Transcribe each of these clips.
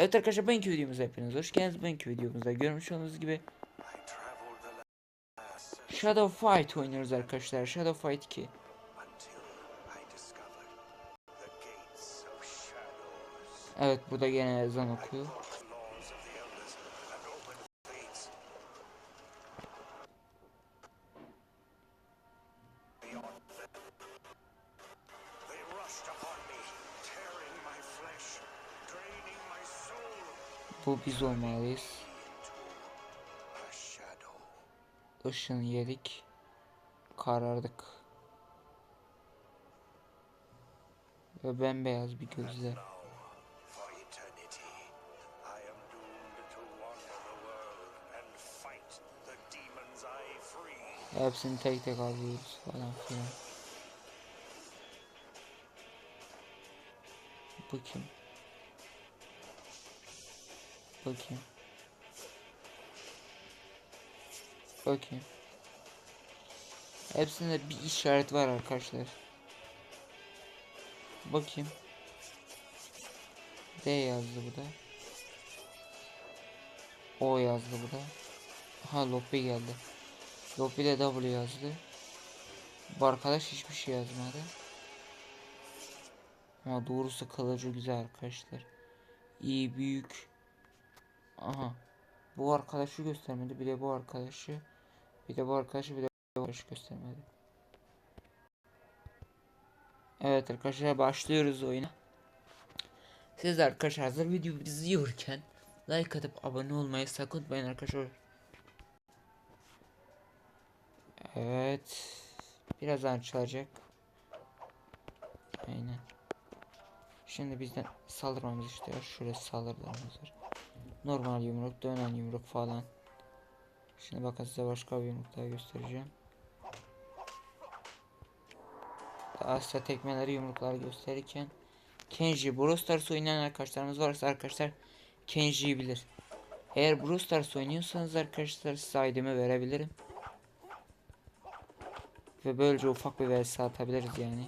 Evet arkadaşlar bugünkü videomuza hepiniz hoş geldiniz. Bugünkü videomuzda görmüş olduğunuz gibi Shadow Fight oynuyoruz arkadaşlar. Shadow Fight 2. until I discovered the gates of shadows, Evet burada gene ezan okuyor. Biz olmalıyız. Işın yedik. Karardık. Ve bembeyaz bir free. Hepsini tek tek alıyoruz falan filan. Bu kim? Bu kim? Hepsinde bir işaret var arkadaşlar. Bakayım. D yazdı bu da. O yazdı bu da. Ha Lopi geldi. Lopi de W yazdı. Bu arkadaş hiçbir şey yazmadı. Ama doğrusu kılıcı güzel arkadaşlar. İyi büyük. Aha. Bu arkadaşı göstermedi. Bir de bu arkadaşı. Bir de bu arkadaşı bir de bu arkadaşı göstermedi. Evet arkadaşlar başlıyoruz oyuna. Siz arkadaşlar hazır videoyu izliyorken like atıp abone olmayı sakın unutmayın arkadaşlar. Evet. Birazdan açılacak. Aynen. Şimdi bizden saldırmamız işte. Şöyle saldırılarımız var. Normal yumruk, dönen yumruk falan. Şimdi bakın size başka bir yumruk daha göstereceğim. Asya tekmeleri yumrukları gösterirken Kenji Brawl Stars oynayan arkadaşlarımız varsa arkadaşlar Kenji'yi bilir. Eğer Brawl Stars oynuyorsanız arkadaşlar size ID'mi verebilirim. Ve böylece ufak bir vs atabiliriz yani.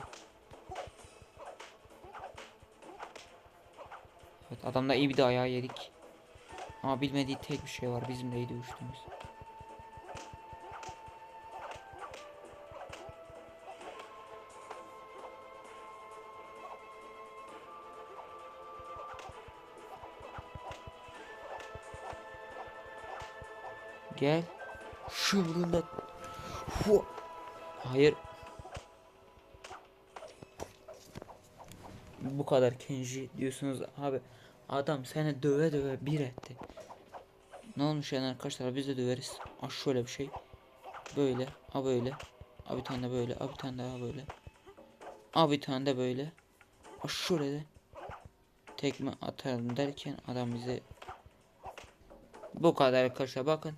Evet adamda iyi bir de ayağı yedik. Ama bilmediği tek bir şey var bizim de dövüştüğümüz. Gel. Hu. Hayır. Bu kadar Kenji diyorsunuz abi. Adam seni döve döve bir etti. Ne olmuş yani arkadaşlar biz de döveriz. Ah şöyle bir şey. Böyle. A böyle. A bir tane de böyle. A bir tane daha böyle. A bir tane de böyle. A şöyle de. Tekme atarım derken adam bize bu kadar arkadaşlar bakın.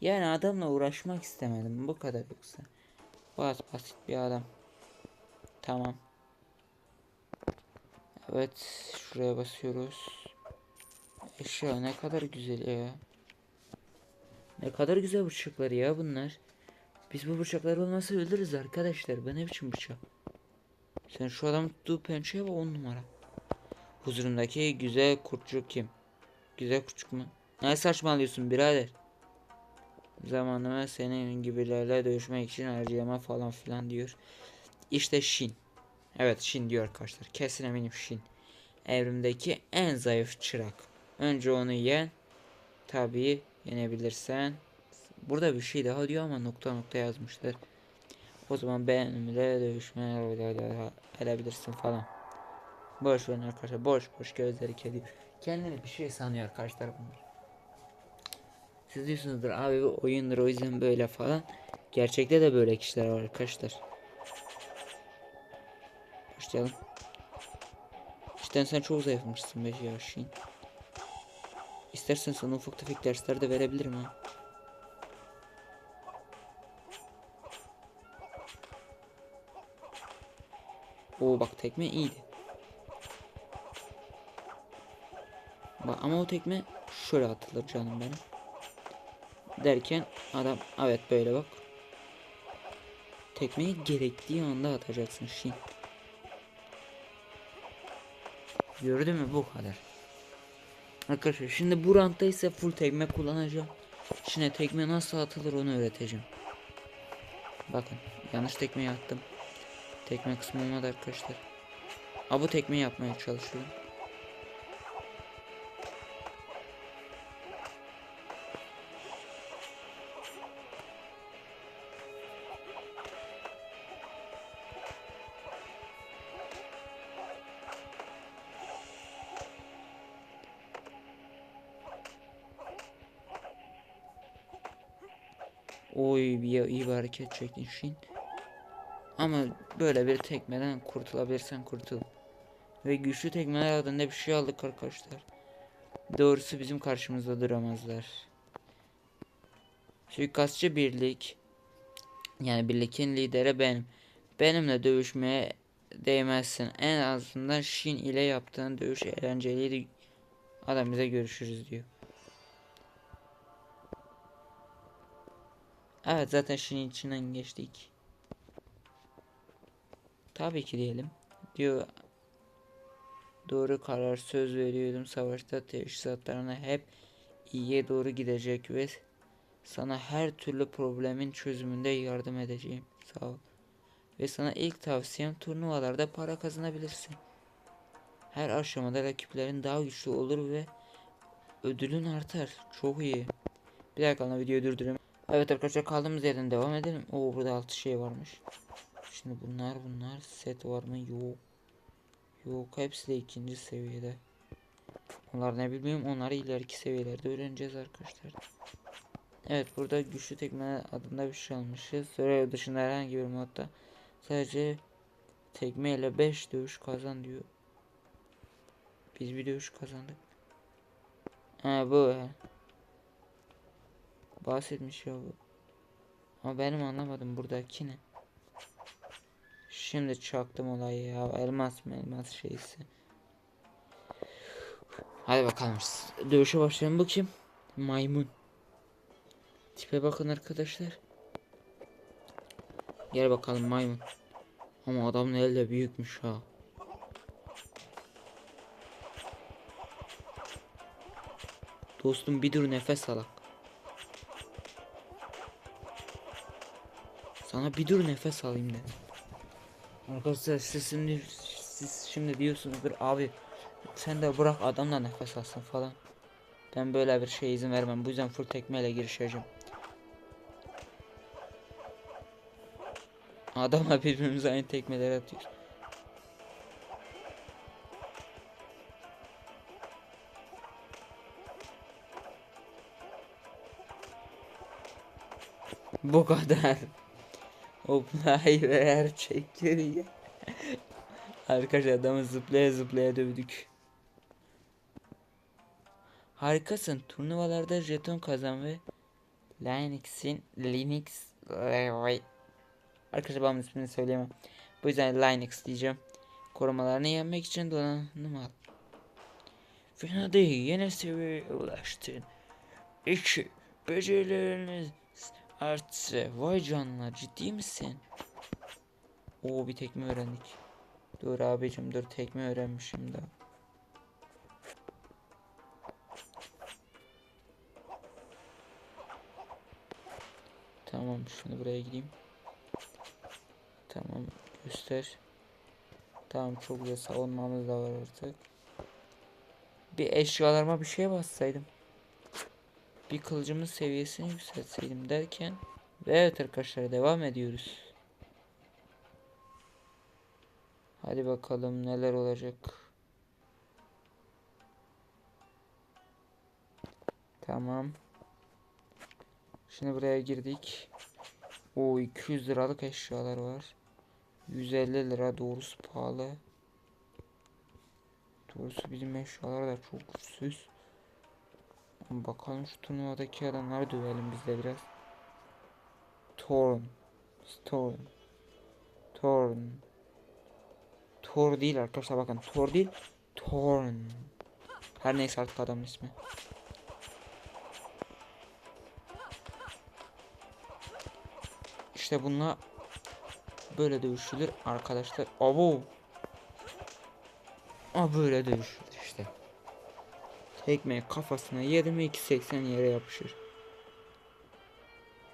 Yani adamla uğraşmak istemedim bu kadar yoksa. Bas basit bir adam. Tamam. Evet şuraya basıyoruz. Eşya ne kadar güzel ya. Ne kadar güzel bıçaklar ya bunlar. Biz bu bıçaklar olmasa ölürüz arkadaşlar. Bu ne biçim bıçak? Sen şu adam tuttuğu pençeye bak on numara. Huzurundaki güzel kurtçuk kim? Güzel kurtçuk mu? Ne saçmalıyorsun birader? Zamanımı senin gibilerle dövüşmek için harcayama falan filan diyor. İşte Shin. Evet Shin diyor arkadaşlar. Kesin eminim Shin. Evrimdeki en zayıf çırak. Önce onu yen. Tabii yenebilirsen. Burada bir şey daha diyor ama nokta nokta yazmışlar. O zaman benimle dövüşmeye edebilirsin falan. Boş verin arkadaşlar. Boş boş gözleri kedi. Kendini bir şey sanıyor arkadaşlar bunlar. Siz diyorsunuzdur abi oyundur o yüzden böyle falan. Gerçekte de böyle kişiler var arkadaşlar. Başlayalım. İşte sen çok zayıfmışsın be yaşın. İstersen sana ufak tefek dersler de verebilirim ha. Oo bak tekme iyiydi. Bak ama o tekme şöyle atılır canım benim. Derken adam evet böyle bak. Tekmeyi gerektiği anda atacaksın Shin. Gördün mü bu kadar. Arkadaşlar şimdi bu rantta ise full tekme kullanacağım. Şimdi tekme nasıl atılır onu öğreteceğim. Bakın yanlış tekmeyi attım. Tekme kısmı olmadı arkadaşlar. Ha bu tekmeyi yapmaya çalışıyorum. Oy bir iyi bir hareket çektin Şin. Ama böyle bir tekmeden kurtulabilirsen kurtul. Ve güçlü tekmeler adında bir şey aldık arkadaşlar. Doğrusu bizim karşımızda duramazlar. Suikastçı birlik. Yani birlikin lideri benim. Benimle dövüşmeye değmezsin. En azından Shin ile yaptığın dövüş eğlenceliydi. Adam bize görüşürüz diyor. Evet zaten Shin'in içinden geçtik. Tabii ki diyelim. Diyor doğru karar söz veriyordum savaşta teşhisatlarına hep iyiye doğru gidecek ve sana her türlü problemin çözümünde yardım edeceğim. Sağ ol. Ve sana ilk tavsiyem turnuvalarda para kazanabilirsin. Her aşamada rakiplerin daha güçlü olur ve ödülün artar. Çok iyi. Bir dakika lan videoyu durdurayım. Evet arkadaşlar kaldığımız yerden devam edelim. Oo burada altı şey varmış. Şimdi bunlar bunlar set var mı? Yok. Yok hepsi de ikinci seviyede. Onlar ne bilmiyorum onları ileriki seviyelerde öğreneceğiz arkadaşlar. Evet burada güçlü tekme adında bir şey almışız. Süre dışında herhangi bir modda sadece tekme ile 5 dövüş kazan diyor. Biz bir dövüş kazandık. Ha bu. Bahsetmiş ya bu. Ama benim anlamadım buradaki ne? Şimdi çaktım olayı ya. Elmas mı elmas şeysi. Hadi bakalım. Dövüşe başlayalım. Kim? Maymun. Tipe bakın arkadaşlar. Gel bakalım maymun. Ama adamın eli de büyükmüş ha. Dostum bir dur nefes alak. Sana bir dur nefes alayım dedim. Arkadaşlar siz şimdi, siz şimdi diyorsunuzdur abi sen de bırak adam da nefes alsın falan. Ben böyle bir şey izin vermem. Bu yüzden full tekmeyle girişeceğim. Adamla birbirimize aynı tekmeler atıyor. Bu kadar. Hoplayı ver çekiyor. Arkadaşlar adamı zıplaya zıplaya dövdük. Harikasın. Turnuvalarda jeton kazan ve Linux'in Linux Arkadaşlar ben ismini söyleyemem. Bu yüzden Linux diyeceğim. Korumalarını yenmek için donanım al. Fena değil. Yeni seviyeye ulaştın. 2. Becerileriniz artsa. Vay canına ciddi misin? Oo bir tekme öğrendik. Dur abicim dur tekme öğrenmişim daha. Tamam şimdi buraya gideyim. Tamam göster. Tamam çok güzel savunmamız da var artık. Bir eşyalarıma bir şey bassaydım. Bir kılıcımın seviyesini yükseltseydim derken. Ve evet arkadaşlar devam ediyoruz. Hadi bakalım neler olacak. Tamam. Şimdi buraya girdik. O 200 liralık eşyalar var. 150 lira doğrusu pahalı. Doğrusu bizim eşyalar da çok güçsüz. Bakalım şu turnuvadaki adamları dövelim biz de biraz. Torn. Storm. Torn. Thor değil arkadaşlar bakın. Thor değil. Torn. Her neyse artık adamın ismi. İşte bununla böyle dövüşülür arkadaşlar. Abo. Aa böyle dövüşülür. Tekmeyi kafasına yedi mi 2.80 yere yapışır.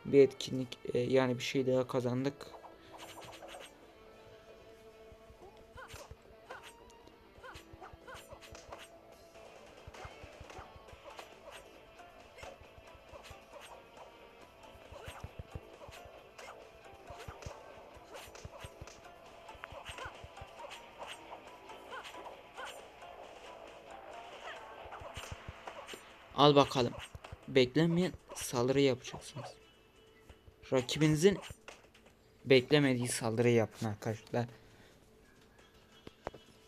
Bir etkinlik e, yani bir şey daha kazandık. Al bakalım. Beklenmeyen saldırı yapacaksınız. Rakibinizin beklemediği saldırıyı yapın arkadaşlar.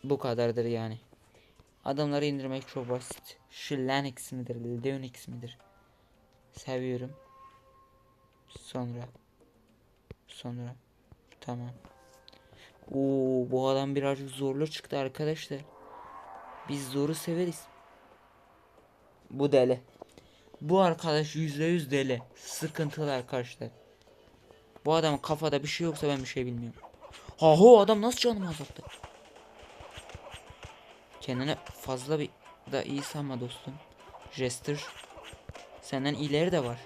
Bu kadardır yani. Adamları indirmek çok basit. Şu Lennox midir, Leonix midir? Seviyorum. Sonra. Sonra. Tamam. Oo, bu adam birazcık zorlu çıktı arkadaşlar. Biz zoru severiz. Bu deli. Bu arkadaş yüzde yüz deli. Sıkıntılı arkadaşlar. Bu adamın kafada bir şey yoksa ben bir şey bilmiyorum. Ha ho adam nasıl canımı azalttı? Kendine fazla bir da iyi sanma dostum. Jester. Senden ileri de var.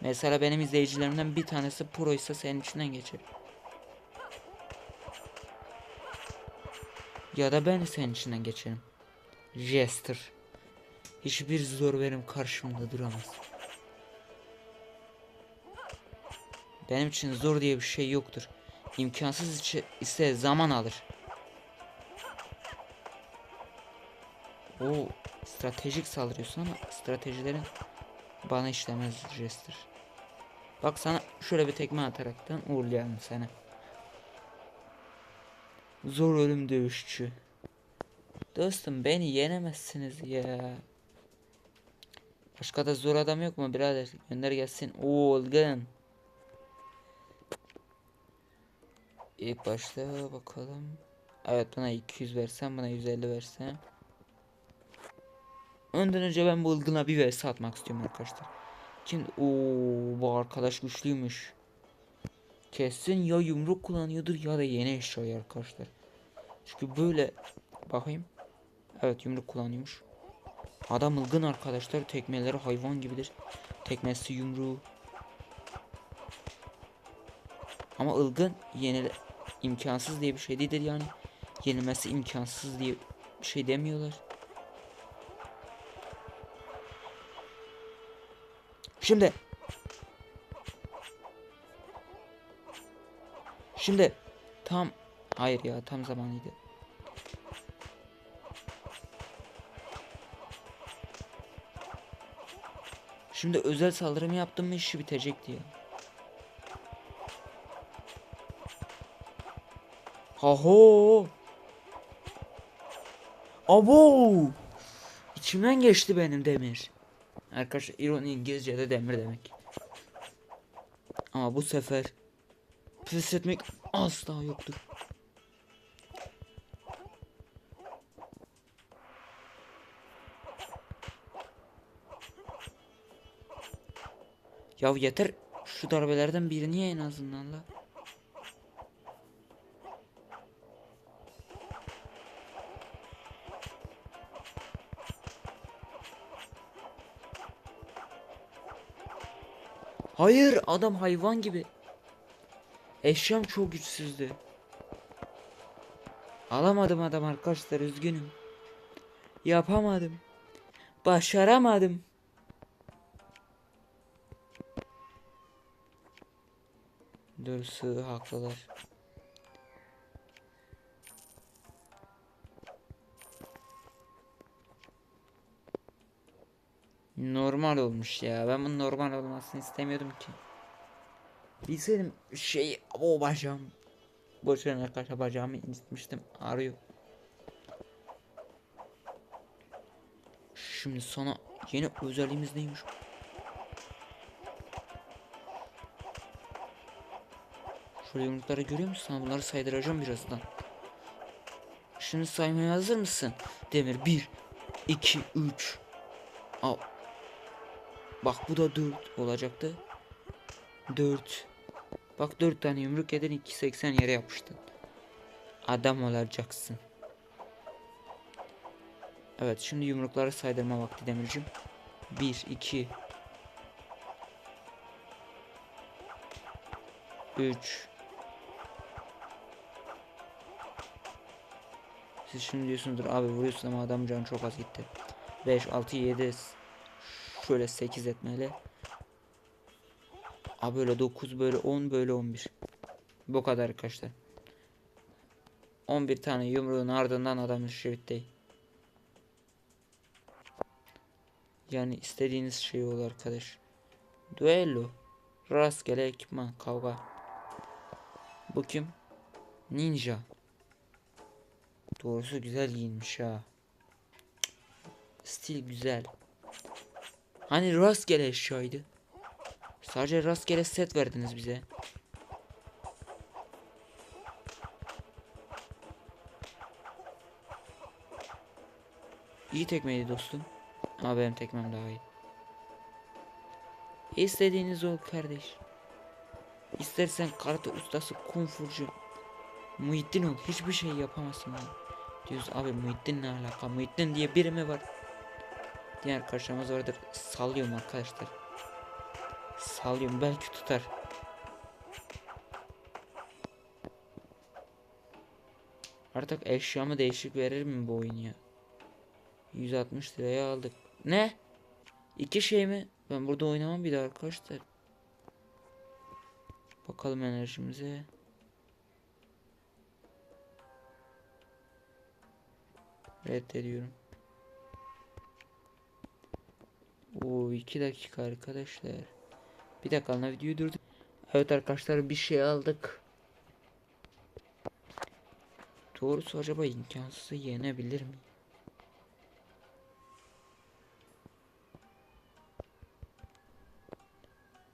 Mesela benim izleyicilerimden bir tanesi pro ise senin içinden geçer. Ya da ben senin içinden geçerim. Jester. Hiçbir zor verim karşımda duramaz. Benim için zor diye bir şey yoktur. İmkansız ise zaman alır. O stratejik saldırıyorsun ama stratejilerin bana işlemez Jester. Bak sana şöyle bir tekme ataraktan uğurlayalım seni. Zor ölüm dövüşçü. Dostum beni yenemezsiniz ya. Başka da zor adam yok mu birader? Gönder gelsin. Oo Ilgın. İlk başta bakalım. Evet buna 200 versem buna 150 versem. Önden önce ben bu Ilgın'a bir vs atmak istiyorum arkadaşlar. Kim? Oo bu arkadaş güçlüymüş. Kesin ya yumruk kullanıyordur ya da yeni eşyayı arkadaşlar. Çünkü böyle bakayım. Evet yumruk kullanıyormuş. Adam ılgın arkadaşlar tekmeleri hayvan gibidir. Tekmesi yumruğu. Ama ılgın yenile imkansız diye bir şey değildir yani. Yenilmesi imkansız diye bir şey demiyorlar. Şimdi Şimdi tam hayır ya tam zamanıydı. Şimdi özel saldırımı yaptım mı işi bitecek diye. Haho. Abo. İçimden geçti benim demir. Arkadaşlar ironi İngilizce'de demir demek. Ama bu sefer pes etmek asla yoktur. Ya yeter şu darbelerden birini ye en azından la. Hayır adam hayvan gibi. Eşyam çok güçsüzdü. Alamadım adam arkadaşlar üzgünüm. Yapamadım. Başaramadım. Sığ haklılar. Normal olmuş ya. Ben bunun normal olmasını istemiyordum ki. Bilseydim şey o bacağım. Boşuna arkadaşlar bacağımı incitmiştim. Ağrıyor. Şimdi sana yeni özelliğimiz neymiş? Şöyle yumrukları görüyor musun? Bunları saydıracağım birazdan. Şimdi saymaya hazır mısın? Demir 1 2 3 Al. Bak bu da 4 olacaktı. 4 Bak 4 tane yumruk yedin 2.80 yere yapıştın. Adam olacaksın. Evet şimdi yumrukları saydırma vakti Demircim. 1 2 3 Siz şimdi diyorsunuzdur abi vuruyorsun ama adam canı çok az gitti. 5 6 7 şöyle 8 etmeli. Abi böyle 9 böyle 10 böyle 11. Bu kadar arkadaşlar. 11 tane yumruğun ardından adamın işi bitti. Yani istediğiniz şey olur arkadaş. Duello. Rastgele ekipman kavga. Bu kim? Ninja. Doğrusu güzel giyinmiş ha. Stil güzel. Hani rastgele eşyaydı. Sadece rastgele set verdiniz bize. İyi tekmeydi dostum. Ama benim tekmem daha iyi. İstediğiniz ol kardeş. İstersen karate ustası kumfurcu. Muhittin ol. Hiçbir şey yapamazsın bana. Diyoruz abi Muhittin ne alaka? Muhittin diye biri mi var? Diğer arkadaşlarımız vardır. Sallıyorum arkadaşlar. Sallıyorum belki tutar. Artık eşyamı değişik verir mi bu oyun ya? 160 liraya aldık. Ne? İki şey mi? Ben burada oynamam bir daha arkadaşlar. Bakalım enerjimize. Reddediyorum. Oo 2 dakika arkadaşlar. Bir dakika ana videoyu durdum. Evet arkadaşlar bir şey aldık. Doğrusu acaba imkansızı yenebilir mi?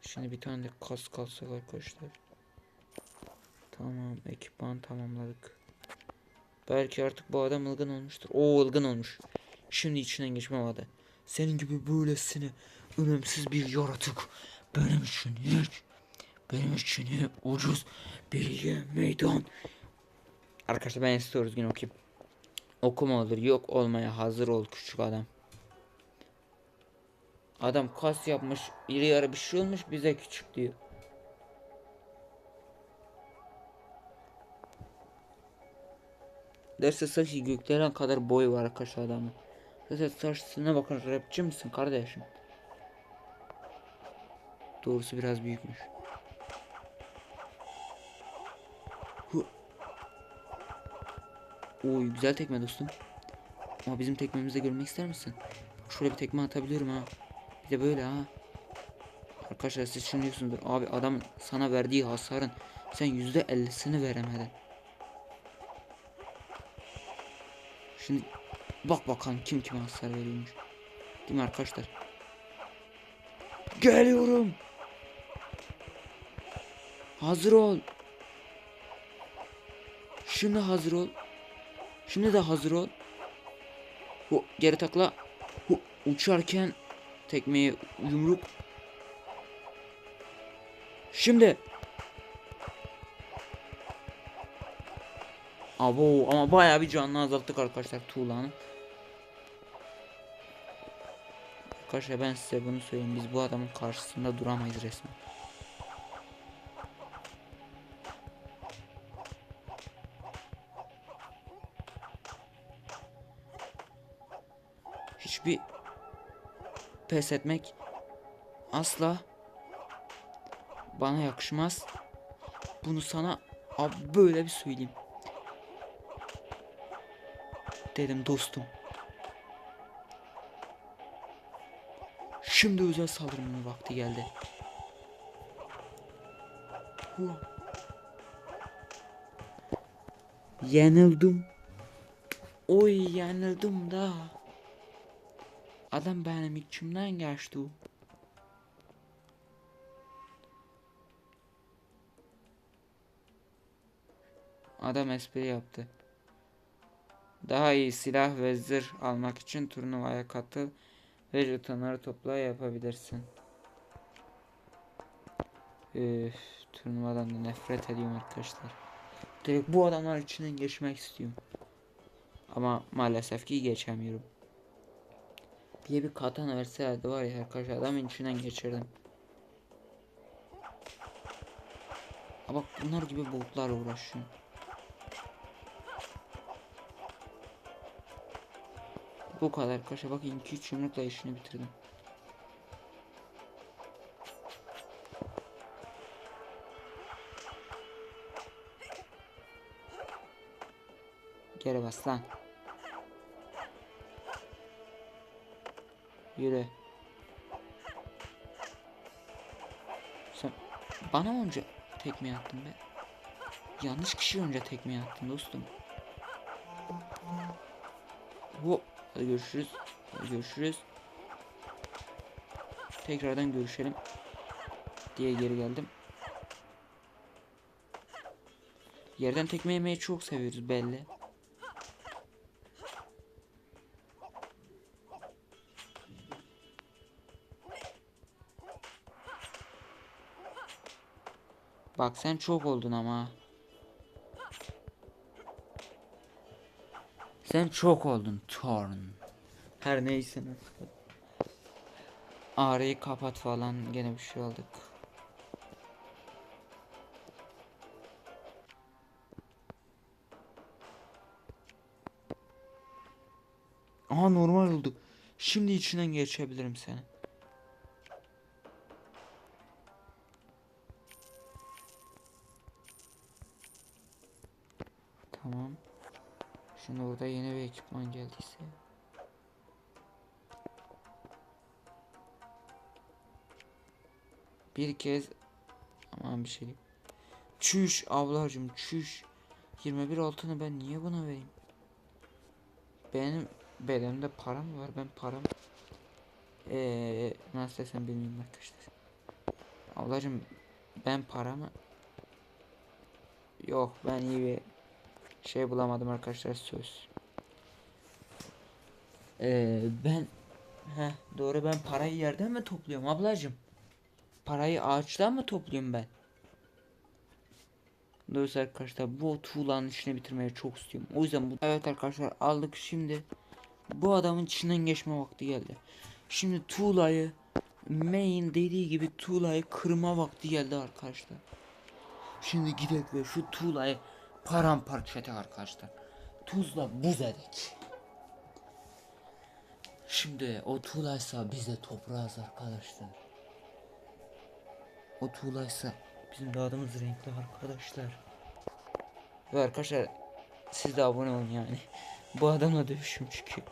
Şimdi bir tane de kask alsak arkadaşlar. Tamam ekipman tamamladık. Belki artık bu adam ılgın olmuştur. O ılgın olmuş. Şimdi içinden geçme vardı. Senin gibi böylesine önemsiz bir yaratık benim için hiç benim için hep ucuz bir ye meydan. Arkadaşlar ben size düzgün okuyayım. Okuma olur yok olmaya hazır ol küçük adam. Adam kas yapmış iri yarı bir şey olmuş bize küçük diyor. Derse saçı gökleren kadar boyu var arkadaşlar adamın. Zaten saçına bakın rapçi misin kardeşim? Doğrusu biraz büyükmüş. Hu. Oy güzel tekme dostum. Ama bizim tekmemizi de görmek ister misin? Bak şöyle bir tekme atabiliyorum ha. Bir de böyle ha. Arkadaşlar siz düşünüyorsunuzdur. Abi adam sana verdiği hasarın sen yüzde ellisini veremedin. Şimdi bak bakalım kim kime hasar veriyormuş. Değil mi arkadaşlar? Geliyorum. Hazır ol. Şimdi hazır ol. Şimdi de hazır ol. Hu, geri takla. Hu, uçarken tekmeyi yumruk. Şimdi. Abo ama bayağı bir canını azalttık arkadaşlar tuğlanın. Arkadaşlar ben size bunu söyleyeyim. Biz bu adamın karşısında duramayız resmen. Hiçbir pes etmek asla bana yakışmaz. Bunu sana böyle bir söyleyeyim. Dedim dostum. Şimdi özel saldırmanın vakti geldi. Hu. Yenildim. Oy yenildim da. Adam benim içimden geçti. Adam espri yaptı. Daha iyi silah ve zırh almak için turnuvaya katıl ve jetonları topla yapabilirsin. Üf, turnuvadan da nefret ediyorum arkadaşlar. Direkt bu adamlar içinden geçmek istiyorum. Ama maalesef ki geçemiyorum. diye bir katana verselerdi var ya arkadaşlar adamın içinden geçirdim. Bak bunlar gibi botlarla uğraşıyorum. Bu kadar arkadaşlar bakın 2-3 yumrukla işini bitirdim. Geri bas lan. Yürü. Sen bana mı önce tekme attın be? Yanlış kişi önce tekme attın dostum. Hop. Hadi görüşürüz. Hadi görüşürüz. Tekrardan görüşelim. Diye geri geldim. Yerden tekme yemeyi çok seviyoruz belli. Bak sen çok oldun ama. Sen çok oldun Thorn. Her neyse. Ağrıyı kapat falan gene bir şey aldık. Aha normal oldu. Şimdi içinden geçebilirim seni. Ekipman geldiyse. Bir kez aman bir şey. Çüş ablacım çüş. 21 altını ben niye buna vereyim? Benim bedenimde para mı var? Ben param eee nasıl desem bilmiyorum arkadaşlar. Ablacım ben paramı yok ben iyi bir şey bulamadım arkadaşlar söz. Ee, ben Heh, doğru ben parayı yerden mi topluyorum ablacım? Parayı ağaçtan mı topluyorum ben? Doğrusu arkadaşlar bu tuğlanın işini bitirmeyi çok istiyorum. O yüzden bu Evet arkadaşlar aldık şimdi. Bu adamın içinden geçme vakti geldi. Şimdi tuğlayı main dediği gibi tuğlayı kırma vakti geldi arkadaşlar. Şimdi gidelim ve şu tuğlayı paramparça edelim arkadaşlar. Tuzla buz edik. Şimdi o tuğlaysa biz de toprağız arkadaşlar. O tuğlaysa bizim dağımız renkli arkadaşlar. Ve arkadaşlar siz de abone olun yani. Bu adamla dövüşüm çünkü.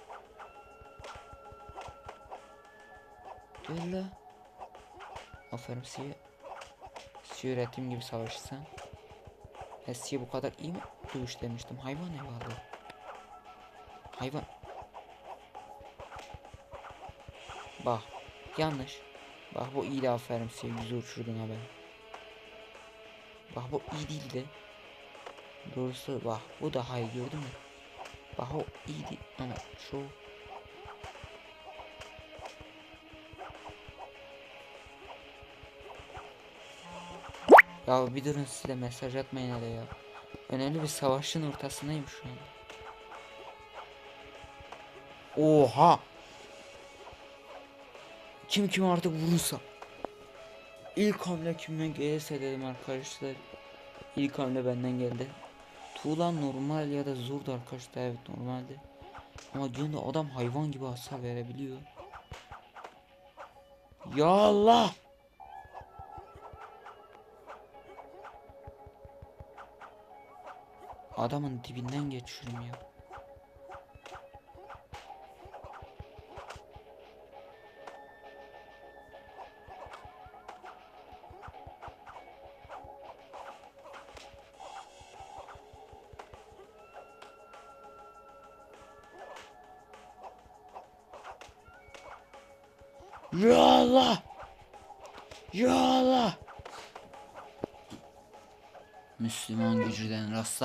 Gel la. Aferin size. Size öğrettiğim gibi savaşırsan. Ya size bu kadar iyi mi dövüş demiştim. Hayvan evladı. Hayvan. Bak. Yanlış. Bak bu iyiydi aferin size. Güzel uçurdun ha ben. Bak bu iyi değildi. Doğrusu bak bu daha iyi gördün mü? Bak o iyiydi ama şu Ya bir durun size mesaj atmayın hele ya. Önemli bir savaşın ortasındayım şu an. Oha! Kim kim artık vurursa. İlk hamle kimden gelirse dedim arkadaşlar. İlk hamle benden geldi. Tuğla normal ya da zordu arkadaşlar evet normalde. Ama diyorsun da adam hayvan gibi hasar verebiliyor. Ya Allah! Adamın dibinden geçiyorum. Ya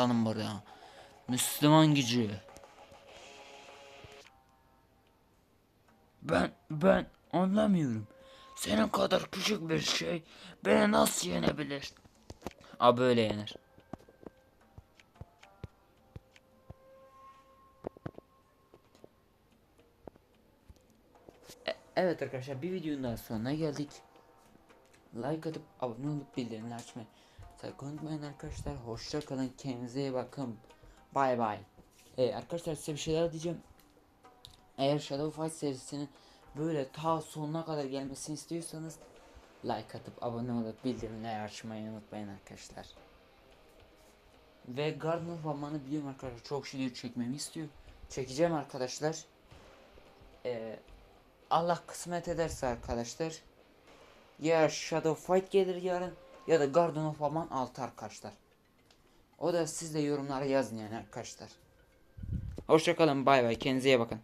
rastlanın burada. Müslüman gücü. Ben ben anlamıyorum. Senin kadar küçük bir şey beni nasıl yenebilir? A böyle yener. Evet arkadaşlar bir videonun daha sonuna geldik. Like atıp abone olup bildirimleri açmayı sakın unutmayın arkadaşlar. Hoşça kalın. Kendinize iyi bakın. Bay bay. Ee, arkadaşlar size bir şeyler diyeceğim. Eğer Shadow Fight serisinin böyle ta sonuna kadar gelmesini istiyorsanız like atıp abone olup bildirimleri açmayı unutmayın arkadaşlar. Ve Garden of Amman'ı biliyorum arkadaşlar çok şeyler çekmemi istiyor. Çekeceğim arkadaşlar. Ee, Allah kısmet ederse arkadaşlar. Ya Shadow Fight gelir yarın ya da Garden of Amman 6 arkadaşlar. O da siz de yorumlara yazın yani arkadaşlar. Hoşçakalın bay bay kendinize iyi bakın.